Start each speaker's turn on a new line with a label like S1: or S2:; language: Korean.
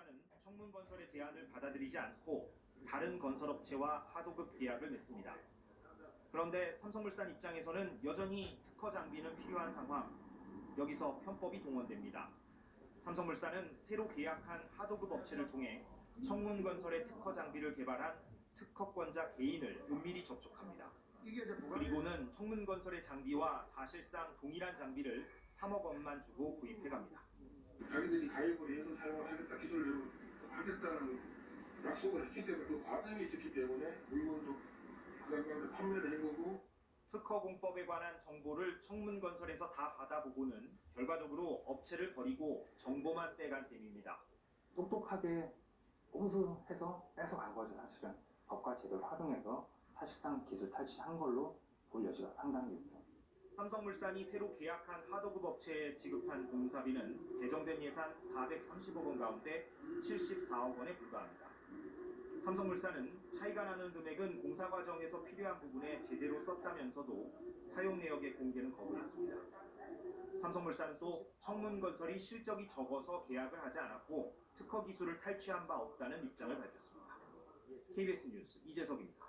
S1: 삼성물산은 청문건설의 제안을 받아들이지 않고 다른 건설업체와 하도급 계약을 맺습니다. 그런데 삼성물산 입장에서는 여전히 특허 장비는 필요한 상황. 여기서 편법이 동원됩니다. 삼성물산은 새로 계약한 하도급 업체를 통해 청문건설의 특허 장비를 개발한 특허권자 개인을 은밀히 접촉합니다. 그리고는 청문건설의 장비와 사실상 동일한 장비를 3억 원만 주고 구입해갑니다.
S2: 자기들이 가입을 해서 사용을 하겠다, 기술을 하겠다는 약속을 했기 때문에 그 과정이 있었기 때문에 물건도 그 상관에 판매를 한 거고
S1: 특허 공법에 관한 정보를 청문건설에서 다 받아보고는 결과적으로 업체를 버리고 정보만 떼간 셈입니다.
S3: 똑똑하게 꼼수해서 뺏어간 거지 사실은 법과 제도를 활용해서 사실상 기술 탈취한 걸로 볼 여지가 상당히 있죠.
S1: 삼성물산이 새로 계약한 하도급 업체에 지급한 공사비는 배정된 예산 430억 원 가운데 74억 원에 불과합니다. 삼성물산은 차이가 나는 금액은 공사 과정에서 필요한 부분에 제대로 썼다면서도 사용 내역의 공개는 거부했습니다. 삼성물산은 또 청문건설이 실적이 적어서 계약을 하지 않았고 특허 기술을 탈취한 바 없다는 입장을 밝혔습니다. KBS 뉴스 이재석입니다.